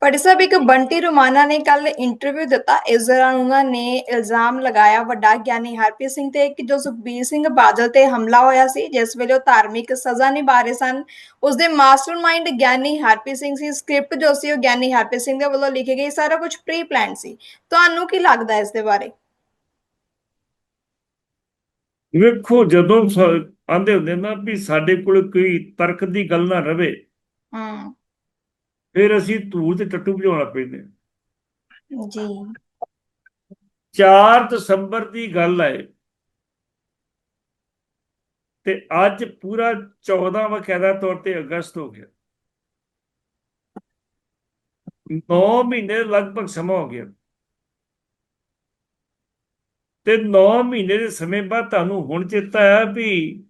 S1: ਪਰ ਸਾਹਿਬ, ਇੱਕ ਬੰਟੀ ਰੁਮਾਨਾ ਨੇ ਕੱਲ ਇੰਟਰਵਿਊ ਦਿੱਤਾ। ਇਸ ਦੌਰਾਨ ਉਹਨਾਂ ਨੇ ਇਲਜ਼ਾਮ ਲਗਾਇਆ। ਵੱਡਾ ਗਿਆਨੀ ਹਰਪ੍ਰੀਤ ਸਿੰਘ ਤੇ ਕਿ ਜੋ ਸੁਖਬੀਰ ਸਿੰਘ ਬਾਦਲ ਤੇ ਹਮਲਾ ਹੋਇਆ ਸੀ, ਜਿਸ ਵੇਲੇ ਉਹ ਧਾਰਮਿਕ ਸਜ਼ਾ ਨਿਭਾ ਰਹੇ ਸਨ। ਉਸ ਦੇ ਮਾਸਟਰਮਾਈਂਡ ਗਿਆਨੀ ਹਰਪ੍ਰੀਤ ਸਿੰਘ ਸੀ। ਸਕ੍ਰਿਪਟ ਜੋ ਸੀ ਉਹ ਗਿਆਨੀ ਹਰਪ੍ਰੀਤ ਸਿੰਘ ਦੇ ਵੱਲੋਂ ਲਿਖੀ ਗਈ। ਸਾਰਾ ਕੁਝ ਪ੍ਰੀ ਪਲਾਨ ਸੀ। ਤੁਹਾਨੂੰ ਕੀ ਲੱਗਦਾ ਹੈ ਇਸ ਦੇ ਬਾਰੇ?
S2: ਵੇਖੋ ਜਦੋਂ ਆਂਦੇ ਹੁੰਦੇ ਨਾ ਵੀ ਸਾਡੇ ਕੋਲ ਕੋਈ ਤਰਕ ਦੀ ਗੱਲ ਨਾ ਰਵੇ।
S1: ਹਮ
S2: ਫਿਰ ਅਸੀਂ ਧੂੜ ਤੇ ਟੱਟੂ ਭਜਾਉਣਾ ਪੈਂਦੇ ਹਾਂ।
S1: ਜੀ।
S2: 4 ਦਸੰਬਰ ਦੀ ਗੱਲ ਹੈ। ਤੇ ਅੱਜ ਪੂਰਾ 14 ਵਕਾਇਦਾ ਤੌਰ ਤੇ ਅਗਸਤ ਹੋ ਗਿਆ। 9 ਮਹੀਨੇ ਦੇ ਲਗਭਗ ਸਮਾਂ ਹੋ ਗਿਆ। ਤੇ 9 ਮਹੀਨੇ ਦੇ ਸਮੇਂ ਬਾਅਦ ਤੁਹਾਨੂੰ ਹੁਣ ਚੇਤਾ ਆਇਆ ਵੀ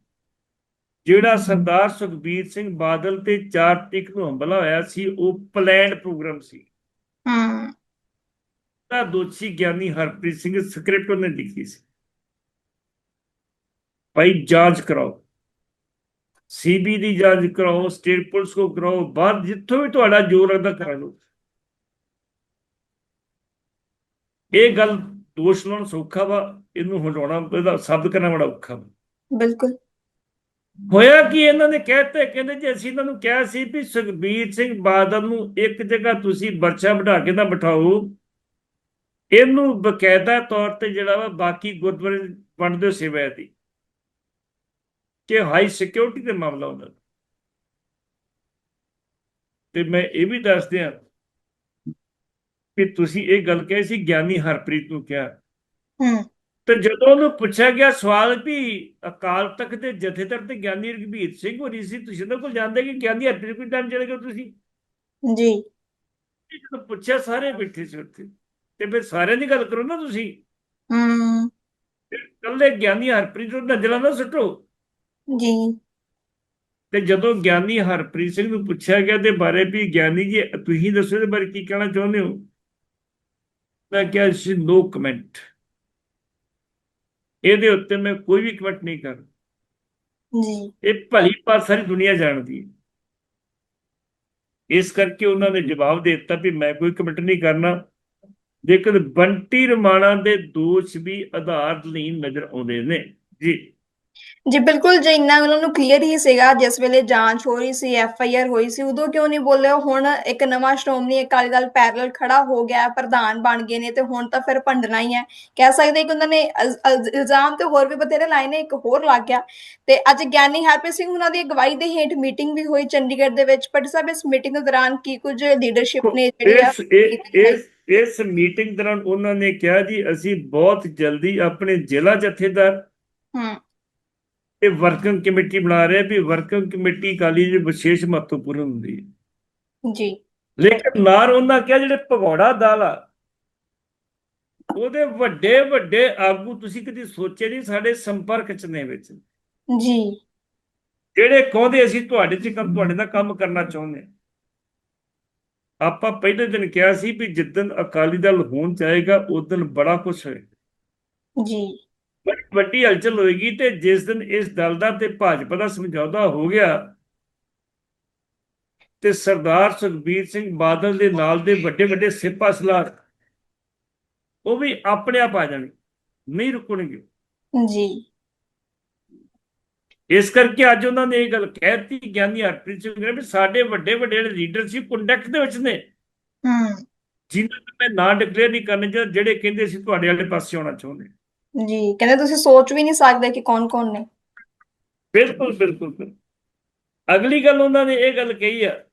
S2: ਜਿਹੜਾ ਸਰਦਾਰ ਸੁਖਬੀਰ ਸਿੰਘ ਬਾਦਲ ਤੇ 4 ਤਰੀਕ ਨੂੰ ਹਮਲਾ ਹੋਇਆ ਸੀ ਉਹ ਪਲਾਨਡ ਪ੍ਰੋਗਰਾਮ ਸੀ।
S1: ਹਮ
S2: ਦਾ ਦੋਸ਼ੀ ਗਿਆਨੀ ਹਰਪ੍ਰੀਤ ਸਿੰਘ ਸਕ੍ਰਿਪਟ ਉਹਨੇ ਲਿਖੀ ਸੀ। ਭਾਈ ਜਾਂਚ ਕਰਾਓ। ਸੀਬੀ ਦੀ ਜਾਂਚ ਕਰਾਓ ਸਟੇਟ ਪੁਲਿਸ ਕੋ ਕਰਾਓ ਬਾਹਰ ਜਿੱਥੋਂ ਵੀ ਤੁਹਾਡਾ ਜੋਰ ਲੱਗਦਾ ਕਰਾ ਲਓ। ਇਹ ਗੱਲ ਦੋਸ਼ ਲਾਉਣ ਸੌਖਾ ਵਾ ਇਹਨੂੰ ਹਟਾਉਣਾ ਇਹਦਾ ਸਾਬਤ ਕਰਨਾ ਬੜਾ ਔਖਾ ਵਾ।
S1: ਬਿਲਕੁਲ।
S2: ਹੋਇਆ ਕਿ ਇਹਨਾਂ ਨੇ ਕਹਿਤੇ ਕਹਿੰਦੇ ਜੀ ਅਸੀਂ ਇਹਨਾਂ ਨੂੰ ਕਿਹਾ ਸੀ ਵੀ ਸੁਖਬੀਰ ਸਿੰਘ ਬਾਦਲ ਨੂੰ ਇੱਕ ਜਗ੍ਹਾ ਤੁਸੀਂ ਵਰਸ਼ਾ ਬਿਠਾ ਕੇ ਨਾ ਬਿਠਾਓ ਇਹਨੂੰ ਬਕਾਇਦਾ ਤੌਰ ਤੇ ਜਿਹੜਾ ਵਾ ਬਾਕੀ ਗੁਰਦੁਆਰੇ ਵੰਡ ਦਿਓ ਸੇਵਾ ਦੀ ਕਿ ਹਾਈ ਸਿਕਿਉਰਿਟੀ ਦੇ ਮਾਮਲਾ ਹੁੰਦਾ ਤੇ ਮੈਂ ਇਹ ਵੀ ਦੱਸ ਦਿਆਂ ਕਿ ਤੁਸੀਂ ਇਹ ਗੱਲ ਕਹੀ ਸੀ ਗਿਆਨੀ ਹਰਪ੍ਰੀਤ ਨੂੰ ਕਿਹਾ।
S1: ਹਮ
S2: ਤੇ ਜਦੋਂ ਉਹਨੂੰ ਪੁੱਛਿਆ ਗਿਆ ਸਵਾਲ ਵੀ ਅਕਾਲ ਤਖਤ ਦੇ ਜਥੇਦਾਰ ਤੇ ਗਿਆਨੀ ਰਘਬੀਰ ਸਿੰਘ ਹੋਰੀ ਸੀ ਤੁਸੀਂ ਉਹਨਾਂ ਕੋਲ ਜਾਣਦੇ ਕਿ ਗਿਆਨੀ ਹਰਪ੍ਰੀਤ ਕੋਈ ਟਾਈਮ ਚਲੇ ਗਏ ਤੁਸੀਂ?
S1: ਜੀ।
S2: ਜਦੋਂ ਪੁੱਛਿਆ ਸਾਰੇ ਬੈਠੇ ਸੀ ਉੱਥੇ। ਤੇ ਫਿਰ ਸਾਰਿਆਂ ਦੀ ਗੱਲ ਕਰੋ ਨਾ ਤੁਸੀਂ।
S1: ਹਮ
S2: ਕੱਲੇ ਗਿਆਨੀ ਹਰਪ੍ਰੀਤ ਨੂੰ ਨਜ਼ਰਾਂ ਨਾ ਸੁੱਟੋ।
S1: ਜੀ।
S2: ਤੇ ਜਦੋਂ ਗਿਆਨੀ ਹਰਪ੍ਰੀਤ ਸਿੰਘ ਨੂੰ ਪੁੱਛਿਆ ਗਿਆ ਤੇ ਬਾਰੇ ਵੀ ਗਿਆਨੀ ਜੀ ਤੁਸੀਂ ਦੱਸੋ ਇਹਦੇ ਬਾਰੇ ਕੀ ਕਹਿਣਾ ਚਾਹੁੰਦੇ ਹੋ? ਮੈਂ ਕਿਹਾ ਸੀ ਨੋ ਕਮੈਂਟ ਇਹਦੇ ਉੱਤੇ ਮੈਂ ਕੋਈ ਵੀ ਕਮੈਂਟ ਨਹੀਂ ਕਰ
S1: ਜੀ।
S2: ਇਹ ਭਲੀ ਭਾਤ ਸਾਰੀ ਦੁਨੀਆ ਜਾਣਦੀ ਹੈ। ਇਸ ਕਰਕੇ ਉਹਨਾਂ ਨੇ ਜਵਾਬ ਦੇ ਦਿੱਤਾ ਵੀ ਮੈਂ ਕੋਈ ਕਮੈਂਟ ਨਹੀਂ ਕਰਨਾ। ਲੇਕਿਨ ਬੰਟੀ ਰਮਾਣਾ ਦੇ ਦੋਸ਼ ਵੀ ਆਧਾਰਹੀਨ ਨਜ਼ਰ ਆਉਂਦੇ ਨੇ। ਜੀ।
S1: ਜੀ ਬਿਲਕੁਲ ਜੇ ਇੰਨਾ ਉਹਨਾਂ ਨੂੰ ਕਲੀਅਰ ਹੀ ਸੀਗਾ ਜਿਸ ਵੇਲੇ ਜਾਂਚ ਹੋ ਰਹੀ ਸੀ ਐਫ ਆਈ ਆਰ ਹੋਈ ਸੀ ਉਦੋਂ ਕਿਉਂ ਨਹੀਂ ਬੋਲੇ ਹੁਣ ਇੱਕ ਨਵਾਂ ਸ਼੍ਰੋਮਣੀ ਅਕਾਲੀ ਦਲ ਪੈਰਲਲ ਖੜਾ ਹੋ ਗਿਆ ਪ੍ਰਧਾਨ ਬਣ ਗਏ ਨੇ ਤੇ ਹੁਣ ਤਾਂ ਫਿਰ ਭੰਡਣਾ ਹੀ ਹੈ। ਕਹਿ ਸਕਦੇ ਕਿ ਉਹਨਾਂ ਨੇ ਇਲ- ਇਲ- ਇਲਜ਼ਾਮ ਤੇ ਹੋਰ ਵੀ ਬਥੇਰੇ ਲਾਏ ਨੇ ਇੱਕ ਹੋਰ ਲੱਗ ਗਿਆ। ਤੇ ਅੱਜ ਗਿਆਨੀ ਹਰਪ੍ਰੀਤ ਸਿੰਘ ਉਹਨਾਂ ਦੀ ਅਗਵਾਈ ਦੇ ਹੇਠ ਮੀਟਿੰਗ ਵੀ ਹੋਈ ਚੰਡੀਗੜ੍ਹ ਦੇ ਵਿੱਚ। ਪਰ ਸਾਹਿਬ ਇਸ ਮੀਟਿੰਗ ਦੇ ਦੌਰਾਨ ਕੀ ਕੁਝ ਲੀਡਰਸ਼ਿਪ ਨੇ ਜਿਹੜੀ
S2: ਇਸ ਮੀਟਿੰਗ ਦੌਰਾਨ ਉਹਨਾਂ ਨੇ ਕਿਹਾ ਜੀ ਅਸੀਂ ਬਹੁਤ ਜਲਦੀ ਆਪਣੇ ਜ਼ਿਲ੍ਹਾ ਜਥੇਦਾਰ
S1: ਹੂੰ।
S2: ਤੇ ਵਰਕਿੰਗ ਕਮੇਟੀ ਬਣਾ ਰਹੇ ਵੀ ਵਰਕਿੰਗ ਕਮੇਟੀ ਅਕਾਲੀ ਦੀ ਵਿਸ਼ੇਸ਼ ਮਹੱਤਵਪੂਰਨ ਹੁੰਦੀ ਹੈ।
S1: ਜੀ।
S2: ਲੇਕਿਨ ਨਾਰ ਉਹਨਾਂ ਕਿਹਾ ਜਿਹੜੇ ਭਗੌੜਾ ਦਲ ਆ ਉਹਦੇ ਵੱਡੇ ਵੱਡੇ ਆਗੂ ਤੁਸੀਂ ਕਦੀ ਸੋਚੇ ਨਹੀਂ ਸਾਡੇ ਸੰਪਰਕ ਚ ਨੇ ਵਿੱਚ?
S1: ਜੀ।
S2: ਜਿਹੜੇ ਕਹਿੰਦੇ ਅਸੀਂ ਤੁਹਾਡੇ ਚ ਕੰਮ ਤੁਹਾਡੇ ਨਾਲ ਕੰਮ ਕਰਨਾ ਚਾਹੁੰਦੇ। ਆਪਾਂ ਪਹਿਲੇ ਦਿਨ ਕਿਹਾ ਸੀ ਵੀ ਜਿੱਦਨ ਅਕਾਲੀ ਦਲ ਹੋਣ ਚਾਹੇਗਾ ਉਸ ਦਿਨ ਬੜਾ ਕੁਝ ਹੋਏਗਾ।
S1: ਜੀ।
S2: ਵੱਡੀ ਹਲਚਲ ਹੋਏਗੀ ਤੇ ਜਿਸ ਦਿਨ ਇਸ ਦਲ ਦਾ ਤੇ ਭਾਜਪਾ ਦਾ ਸਮਝੌਤਾ ਹੋ ਗਿਆ ਤੇ ਸਰਦਾਰ ਸੁਖਬੀਰ ਸਿੰਘ ਬਾਦਲ ਦੇ ਨਾਲ ਦੇ ਵੱਡੇ ਵੱਡੇ ਸਿਪਾ ਸਲਾਰ ਉਹ ਵੀ ਆਪਣੇ ਆਪ ਆ ਜਾਣਗੇ ਨਹੀਂ ਰੁਕਣਗੇ।
S1: ਜੀ।
S2: ਇਸ ਕਰਕੇ ਅੱਜ ਉਹਨਾਂ ਨੇ ਇਹ ਗੱਲ ਕਹਿਤੀ ਗਿਆਨੀ ਹਰਪ੍ਰੀਤ ਸਿੰਘ ਨੇ ਵੀ ਸਾਡੇ ਵੱਡੇ ਵੱਡੇ ਲੀਡਰ ਸੀ ਕੰਡਕਟ ਦੇ ਵਿੱਚ ਨੇ
S1: ਹੂੰ।
S2: ਜਿਨ੍ਹਾਂ ਨੂੰ ਮੈਂ ਨਾਂ ਡਿਕਲੇਅਰ ਨਹੀਂ ਕਰਨੇ ਜਿਹੜੇ ਕਹਿੰਦੇ ਸੀ ਤੁਹਾਡੇ ਵਾਲੇ ਪਾਸੇ ਆਉਣਾ ਚਾਹੁੰਦੇ।
S1: ਜੀ ਕਹਿੰਦੇ ਤੁਸੀਂ ਸੋਚ ਵੀ ਨਹੀਂ ਸਕਦੇ ਕਿ ਕੌਣ ਕੌਣ ਨੇ।
S2: ਬਿਲਕੁਲ ਬਿਲਕੁਲ ਬਿਲਕੁਲ। ਅਗਲੀ ਗੱਲ ਉਹਨਾਂ ਨੇ ਇਹ ਗੱਲ ਕਹੀ ਆ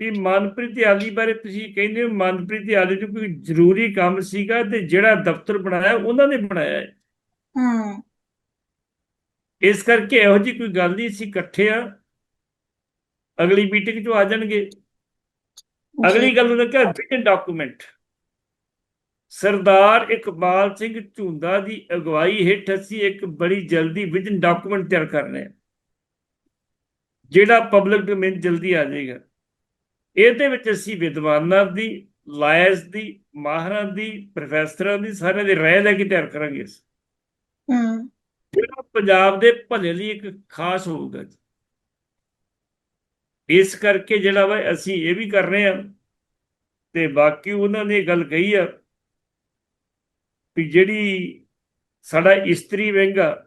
S2: ਵੀ ਮਨਪ੍ਰੀਤ ਆਲੀ ਬਾਰੇ ਤੁਸੀਂ ਕਹਿੰਦੇ ਹੋ ਮਨਪ੍ਰੀਤ ਆਲੀ ਨੂੰ ਕੋਈ ਜ਼ਰੂਰੀ ਕੰਮ ਸੀਗਾ ਤੇ ਜਿਹੜਾ ਦਫ਼ਤਰ ਬਣਾਇਆ ਉਹਨਾਂ ਨੇ ਬਣਾਇਆ ਹੈ।
S1: ਹੂੰ।
S2: ਇਸ ਕਰਕੇ ਇਹੋ ਜੀ ਕੋਈ ਗੱਲ ਨਹੀਂ ਸੀ ਇਕੱਠੇ ਆ ਅਗਲੀ ਮੀਟਿੰਗ 'ਚ ਆ ਜਾਣਗੇ। ਅਗਲੀ ਗੱਲ ਉਹਨਾਂ ਕਿਹਾ ਵਿਜ਼ਨ ਡਾਕੂਮੈਂਟ ਸਰਦਾਰ ਇਕਬਾਲ ਸਿੰਘ ਝੁੰਦਾ ਦੀ ਅਗਵਾਈ ਹੇਠ ਅਸੀਂ ਇੱਕ ਬੜੀ ਜਲਦੀ ਵਿਜ਼ਨ ਡਾਕੂਮੈਂਟ ਤਿਆਰ ਕਰ ਰਹੇ ਹਾਂ ਜਿਹੜਾ ਪਬਲਿਕ ਡੋਮੇਨ ਜਲਦੀ ਆ ਜਾਏਗਾ ਇਹਦੇ ਵਿੱਚ ਅਸੀਂ ਵਿਦਵਾਨਾਂ ਦੀ ਲਾਇਰਸ ਦੀ ਮਾਹਰਾਂ ਦੀ ਪ੍ਰੋਫੈਸਰਾਂ ਦੀ ਸਾਰਿਆਂ ਦੀ ਰਾਏ ਲੈ ਕੇ ਤਿਆਰ ਕਰਾਂਗੇ।
S1: ਹੂੰ
S2: ਜਿਹੜਾ ਪੰਜਾਬ ਦੇ ਭਲੇ ਲਈ ਇੱਕ ਖਾਸ ਹੋਊਗਾ। ਇਸ ਕਰਕੇ ਜਿਹੜਾ ਵਾ ਅਸੀਂ ਇਹ ਵੀ ਕਰ ਰਹੇ ਹਾਂ ਤੇ ਬਾਕੀ ਉਹਨਾਂ ਨੇ ਗੱਲ ਕਹੀ ਆ ਵੀ ਜਿਹੜੀ ਸਾਡਾ ਇਸਤਰੀ ਵਿੰਗ ਆ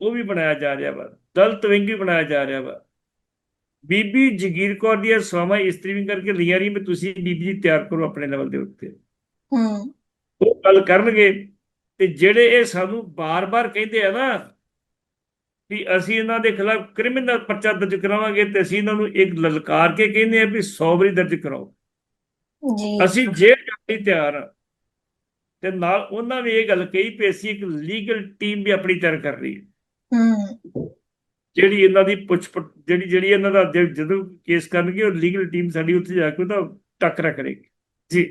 S2: ਉਹ ਵੀ ਬਣਾਇਆ ਜਾ ਰਿਹਾ ਵਾ ਦਲਿਤ ਵਿੰਗ ਵੀ ਬਣਾਇਆ ਜਾ ਰਿਹਾ ਵਾ। ਬੀਬੀ ਜਗੀਰ ਕੌਰ ਦੀਆਂ ਸਵਾਵਾਂ ਇਸਤਰੀ ਵਿੰਗ ਕਰਕੇ ਲਈਆਂ ਰਹੀ ਵੀ ਤੁਸੀਂ ਬੀਬੀ ਜੀ ਤਿਆਰ ਕਰੋ ਆਪਣੇ ਲੈਵਲ ਦੇ ਉੱਤੇ।
S1: ਹੂੰ।
S2: ਉਹ ਗੱਲ ਕਰਨਗੇ ਤੇ ਜਿਹੜੇ ਇਹ ਸਾਨੂੰ ਬਾਰ-ਬਾਰ ਕਹਿੰਦੇ ਆ ਨਾ ਵੀ ਅਸੀਂ ਇਹਨਾਂ ਦੇ ਖਿਲਾਫ ਕ੍ਰਿਮੀਨਲ ਪਰਚਾ ਦਰਜ ਕਰਾਵਾਂਗੇ ਤੇ ਅਸੀਂ ਇਹਨਾਂ ਨੂੰ ਇੱਕ ਲਲਕਾਰ ਕੇ ਕਹਿੰਦੇ ਆ ਵੀ 100 ਵਾਰੀ ਦਰਜ ਕਰਾਓ।
S1: ਜੀ।
S2: ਅਸੀਂ ਜੇਲ੍ਹ ਜਾਣ ਲਈ ਤਿਆਰ ਆ। ਤੇ ਨਾਲ ਉਹਨਾਂ ਨੇ ਇਹ ਗੱਲ ਕਹੀ ਅਸੀਂ ਇੱਕ ਲੀਗਲ ਟੀਮ ਵੀ ਆਪਣੀ ਤਿਆਰ ਕਰ ਰਹੀ ਹੈ।
S1: ਹੂੰ।
S2: ਜਿਹੜੀ ਇਹਨਾਂ ਦੀ ਪੁੱਛ ਜਿਹੜੀ ਜਿਹੜੀ ਇਹਨਾਂ ਦਾ ਜ- ਜਦੋਂ ਕੇਸ ਕਰਨਗੇ ਉਹ ਲੀਗਲ ਟੀਮ ਸਾਡੀ ਉੱਥੇ ਜਾ ਕੇ ਉਹਦਾ ਟੱਕਰਾ ਕਰੇਗੀ ਜੀ।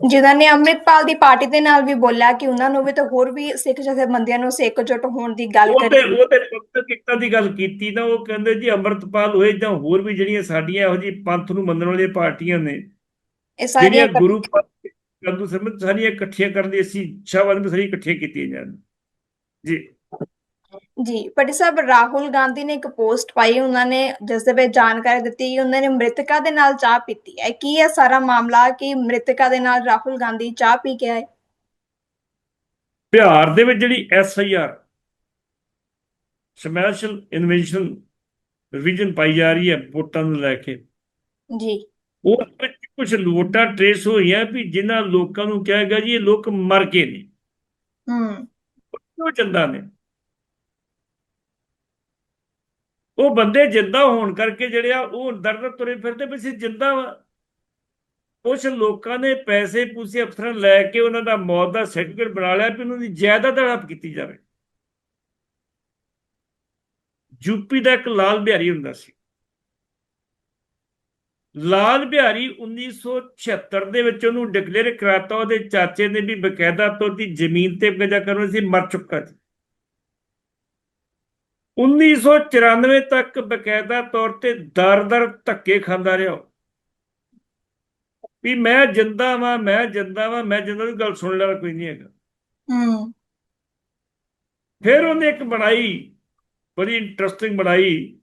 S1: ਜਿਨ੍ਹਾਂ ਨੇ ਅੰਮ੍ਰਿਤਪਾਲ ਦੀ ਪਾਰਟੀ ਦੇ ਨਾਲ ਵੀ ਬੋਲਿਆ ਕਿ ਉਹਨਾਂ ਨੂੰ ਵੀ ਤਾਂ ਹੋਰ ਵੀ ਸਿੱਖ ਜਥੇਬੰਦੀਆਂ ਨੂੰ ਸਿੱਖਜੁੱਟ ਹੋਣ ਦੀ ਗੱਲ
S2: ਉਹ ਤੇ
S1: ਕਰੀ
S2: ਉਹ ਤੇ ਪੱਤਰਕਿਤਾ ਦੀ ਗੱਲ ਕੀਤੀ ਨਾ ਉਹ ਕਹਿੰਦੇ ਜੀ ਅੰਮ੍ਰਿਤਪਾਲ ਹੋਏ ਜਾਂ ਹੋਰ ਵੀ ਜਿਹੜੀਆਂ ਸਾਡੀਆਂ ਇਹੋ ਜਿਹੀ ਪੰਥ ਨੂੰ ਮੰਨਣ ਵਾਲੀਆਂ ਪਾਰਟੀਆਂ ਨੇ
S1: ਇਹ ਸਾਰੀਆਂ
S2: ਗੁਰੂ ਪੰਥ ਕੰਦੂ ਸਮੇਤ ਸਾਰੀਆਂ ਇਕੱਠੀਆਂ ਕਰਨ ਦੀ ਅਸੀਂ ਇੱਛਾਵਾਦ ਵੀ ਸਾਰੀਆਂ ਇਕੱਠੀਆਂ ਕੀਤੀਆਂ ਜਾਣ। ਜੀ।
S1: ਜੀ ਪਟੀ ਸਾਹਿਬ ਰਾਹੁਲ ਗਾਂਧੀ ਨੇ ਇੱਕ ਪੋਸਟ ਪਾਈ ਉਹਨਾਂ ਨੇ ਜਿਸ ਦੇ ਵਿੱਚ ਜਾਣਕਾਰੀ ਦਿੱਤੀ ਕਿ ਉਹਨਾਂ ਨੇ ਮ੍ਰਿਤਕਾ ਦੇ ਨਾਲ ਚਾਹ ਪੀਤੀ ਹੈ। ਕੀ ਹੈ ਸਾਰਾ ਮਾਮਲਾ ਕਿ ਮ੍ਰਿਤਕਾ ਦੇ ਨਾਲ ਰਾਹੁਲ ਗਾਂਧੀ ਚਾਹ ਪੀ ਕੇ ਆਏ?
S2: ਬਿਹਾਰ ਦੇ ਵਿੱਚ ਜਿਹੜੀ S I R special invention revision ਪਾਈ ਜਾ ਰਹੀ ਹੈ ਵੋਟਾਂ ਨੂੰ ਲੈ ਕੇ।
S1: ਜੀ।
S2: ਉਹ ਵਿੱਚ ਕੁਝ ਵੋਟਾਂ ਟ੍ਰੇਸ ਹੋਈਆਂ ਵੀ ਜਿਨ੍ਹਾਂ ਲੋਕਾਂ ਨੂੰ ਕਿਹਾ ਗਿਆ ਜੀ ਇਹ ਲੋਕ ਮਰ ਗਏ ਨੇ।
S1: ਹੂੰ।
S2: ਉਹ ਜਿੰਦਾ ਨੇ? ਉਹ ਬੰਦੇ ਜਿੰਦਾ ਹੋਣ ਕਰਕੇ ਜਿਹੜੇ ਆ ਉਹ ਅੰਦਰ ਤੁਰੇ ਫਿਰਦੇ ਵੀ ਅਸੀਂ ਜਿੰਦਾ ਵਾ। ਕੁਝ ਲੋਕਾਂ ਨੇ ਪੈਸੇ ਪੂਸੇ ਅਫਸਰਾਂ ਲੈ ਕੇ ਉਹਨਾਂ ਦਾ ਮੌਤ ਦਾ ਸਰਟੀਫਿਕੇਟ ਬਣਾ ਲਿਆ ਵੀ ਉਹਨਾਂ ਦੀ ਜਾਇਦਾਦ ਹੜਪ ਕੀਤੀ ਜਾਵੇ। ਯੂਪੀ ਦਾ ਇੱਕ ਲਾਲ ਬਿਹਾਰੀ ਹੁੰਦਾ ਸੀ। ਲਾਲ ਬਿਹਾਰੀ 1976 ਦੇ ਵਿੱਚ ਉਹਨੂੰ ਡਿਕਲੇਅਰ ਕਰਾਤਾ ਉਹਦੇ ਚਾਚੇ ਨੇ ਵੀ ਬਕਾਇਦਾ ਤੌਰ ਤੇ ਜ਼ਮੀਨ ਤੇ ਕਬਜ਼ਾ ਕਰਨਾ ਸੀ ਮਰ ਚੁੱਕਾ ਸੀ। 1994 ਤੱਕ ਬਕਾਇਦਾ ਤੌਰ ਤੇ ਦਰ-ਦਰ ਧੱਕੇ ਖਾਂਦਾ ਰਿਹਾ। ਵੀ ਮੈਂ ਜਿੰਦਾ ਵਾਂ ਮੈਂ ਜਿੰਦਾ ਵਾਂ ਮੈਂ ਜਿੰਦਾ ਦੀ ਗੱਲ ਸੁਣ ਲੈਣਾ ਕੋਈ ਨਹੀਂ ਹੈਗਾ।
S1: ਹੂੰ।
S2: ਫਿਰ ਉਹਨੇ ਇੱਕ ਬਣਾਈ ਬੜੀ ਇੰਟਰਸਟਿੰਗ ਬਣਾਈ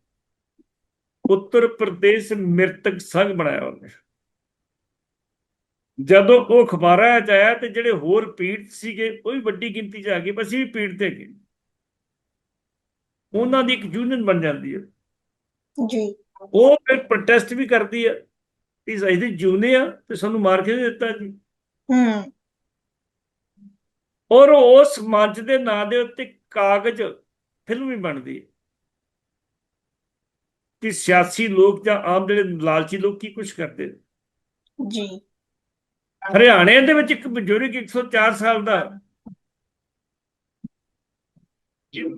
S2: ਉੱਤਰ ਪ੍ਰਦੇਸ਼ ਮ੍ਰਿਤਕ ਸੰਘ ਬਣਾਇਆ ਉਹਨੇ। ਜਦੋਂ ਉਹ ਅਖਬਾਰਾਂ 'ਚ ਆਇਆ ਤੇ ਜਿਹੜੇ ਹੋਰ ਪੀੜਤ ਸੀਗੇ ਉਹ ਵੀ ਵੱਡੀ ਗਿਣਤੀ 'ਚ ਆ ਗਏ ਬਸ ਇਹ ਵੀ ਪੀੜਤ ਹੈਗੇ। ਉਹਨਾਂ ਦੀ ਇੱਕ ਯੂਨੀਅਨ ਬਣ ਜਾਂਦੀ ਹੈ।
S1: ਜੀ।
S2: ਉਹ ਫਿਰ ਪ੍ਰੋਟੈਸਟ ਵੀ ਕਰਦੀ ਹੈ ਕਿ ਅਸੀਂ ਤੇ ਜਿਉਂਦੇ ਆ ਤੇ ਸਾਨੂੰ ਮਾਰ ਕੇ ਦਿੱਤਾ ਜੀ।
S1: ਹੂੰ।
S2: ਔਰ ਉਸ ਮੰਚ ਦੇ ਨਾਂ ਦੇ ਉੱਤੇ ਕਾਗਜ਼ ਫਿਲਮ ਵੀ ਬਣਦੀ ਹੈ। ਕਿ ਸਿਆਸੀ ਲੋਕ ਜਾਂ ਆਮ ਜਿਹੜੇ ਲਾਲਚੀ ਲੋਕ ਕੀ ਕੁਝ ਕਰਦੇ।
S1: ਜੀ।
S2: ਹਰਿਆਣੇ ਦੇ ਵਿੱਚ ਇੱਕ ਬਜ਼ੁਰਗ 104 ਸਾਲ ਦਾ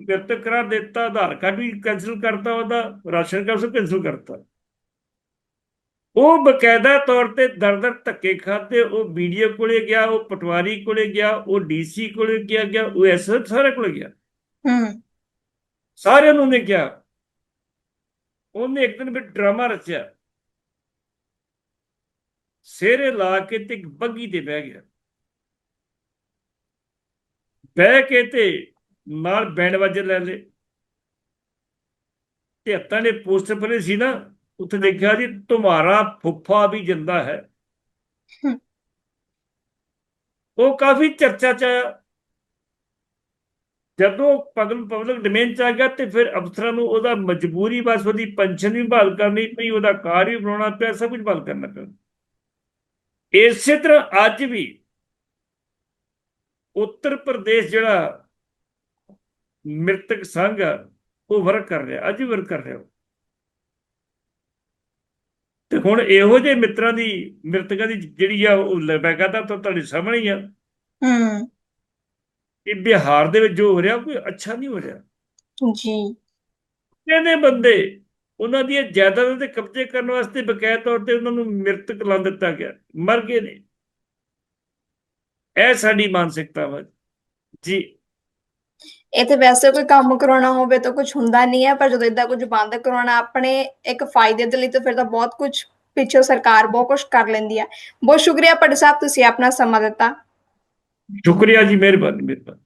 S2: ਗ੍ਰਿਫਤਾਰ ਕਰਾ ਦਿੱਤਾ ਆਧਾਰ ਕਾਰਡ ਵੀ ਕੈਂਸਲ ਕਰਤਾ ਉਹਦਾ ਰਾਸ਼ਨ ਕਾਰਡ ਸਭ ਕੈਂਸਲ ਕਰਤਾ। ਉਹ ਬਕਾਇਦਾ ਤੌਰ ਤੇ ਦਰ ਦਰ ਧੱਕੇ ਖਾਦੇ ਉਹ ਵੀਡੀਓ ਕੋਲੇ ਗਿਆ ਉਹ ਪਟਵਾਰੀ ਕੋਲੇ ਗਿਆ ਉਹ ਡੀਸੀ ਕੋਲੇ ਗਿਆ ਗਿਆ ਉਹ ਐਸਐਸ ਸਾਰੇ ਕੋਲੇ ਗਿਆ।
S1: ਹੂੰ।
S2: ਸਾਰਿਆਂ ਨੂੰ ਨੇ ਕਿਹਾ ਉਹਨੇ ਇੱਕ ਦਿਨ ਫਿਰ ਡਰਾਮਾ ਰਚਿਆ। ਸਿਰੇ ਲਾ ਕੇ ਤੇ ਇੱਕ ਬੱਗੀ ਤੇ ਬਹਿ ਗਿਆ। ਬਹਿ ਕੇ ਤੇ ਨਾਲ ਬੈਂਡ ਵਾਜੇ ਲੈ ਲੇ ਤੇ ਹੱਥਾਂ ਨੇ ਪੋਸਟਰ ਪਰੇ ਸੀ ਨਾ ਉੱਥੇ ਦੇਖਿਆ ਜੀ ਤੁਹਾਡਾ ਫੁੱਫਾ ਵੀ ਜਿੰਦਾ ਹੈ। ਉਹ ਕਾਫੀ ਚਰਚਾ ਚ ਆਇਆ। ਜਦੋਂ ਪਗਲ ਪਬਲਿਕ ਡੋਮੇਨ ਚ ਆ ਗਿਆ ਤੇ ਫਿਰ ਅਫਸਰਾਂ ਨੂੰ ਉਹਦਾ ਮਜਬੂਰੀ ਬਸ ਉਹਦੀ ਪੈਨਸ਼ਨ ਵੀ ਬਹਾਲ ਕਰਨੀ ਪਈ, ਉਹਦਾ ਕਾਰ ਵੀ ਬਣਾਉਣਾ ਪਿਆ, ਸਭ ਕੁਝ ਬਹਾਲ ਕਰਨਾ ਪਿਆ। ਇਸੇ ਤਰ੍ਹਾਂ ਅੱਜ ਵੀ ਉੱਤਰ ਪ੍ਰਦੇਸ਼ ਜਿਹੜਾ ਮ੍ਰਿਤਕ ਸੰਘ ਆ, ਉਹ ਵਰਕ ਕਰ ਰਿਹਾ, ਅੱਜ ਵੀ ਵਰਕ ਕਰ ਰਿਹਾ ਉਹ। ਤੇ ਹੁਣ ਇਹੋ ਜਿਹੇ ਮਿੱਤਰਾਂ ਦੀ ਮ੍ਰਿਤਕਾਂ ਦੀ ਜਿਹੜੀ ਆ ਉਹ ਲਗਾਤਾਰ ਤਾਂ ਤੁਹਾਡੇ ਸਾਹਮਣੇ ਹੀ ਆ।
S1: ਹੂੰ।
S2: ਕਿ ਬਿਹਾਰ ਦੇ ਵਿੱਚ ਜੋ ਹੋ ਰਿਹਾ ਕੋਈ ਅੱਛਾ ਨਹੀਂ ਹੋ ਰਿਹਾ।
S1: ਜੀ।
S2: ਇਹਨੇ ਬੰਦੇ ਉਹਨਾਂ ਦੀਆਂ ਜਾਇਦਾਦਾਂ ਤੇ ਕਬਜ਼ੇ ਕਰਨ ਵਾਸਤੇ ਬਕਾਇਦਾ ਤੌਰ ਤੇ ਉਹਨਾਂ ਨੂੰ ਮ੍ਰਿਤਕ ਲਾ ਦਿੱਤਾ ਗਿਆ। ਮਰ ਗਏ ਨੇ। ਇਹ ਸਾਡੀ ਮਾਨਸਿਕਤਾ ਵਾ ਜੀ।
S1: ਇਹ ਤੇ ਵੈਸੇ ਕੋਈ ਕੰਮ ਕਰਾਉਣਾ ਹੋਵੇ ਤਾਂ ਕੁਝ ਹੁੰਦਾ ਨਹੀਂ ਹੈ ਪਰ ਜਦੋਂ ਇਦਾਂ ਕੁਝ ਬੰਦ ਕਰਾਉਣਾ ਆਪਣੇ ਇੱਕ ਫਾਇਦੇ ਦੇ ਲਈ ਤਾਂ ਫਿਰ ਤਾਂ ਬਹੁਤ ਕੁਝ ਪਿੱਛੋਂ ਸਰਕਾਰ ਬਹੁਤ ਕੁਝ ਕਰ ਲੈਂਦੀ ਹੈ। ਬਹੁਤ ਸ਼ੁਕਰੀਆ ਪਟ ਸਾਹਿਬ ਤੁਸੀਂ ਆਪਣਾ ਸਮਾਂ ਦਿੱਤਾ।
S2: ਸ਼ੁਕਰੀਆ ਜੀ ਮਿਹਰਬਾਨੀ ਮਿਹਰਬਾਨੀ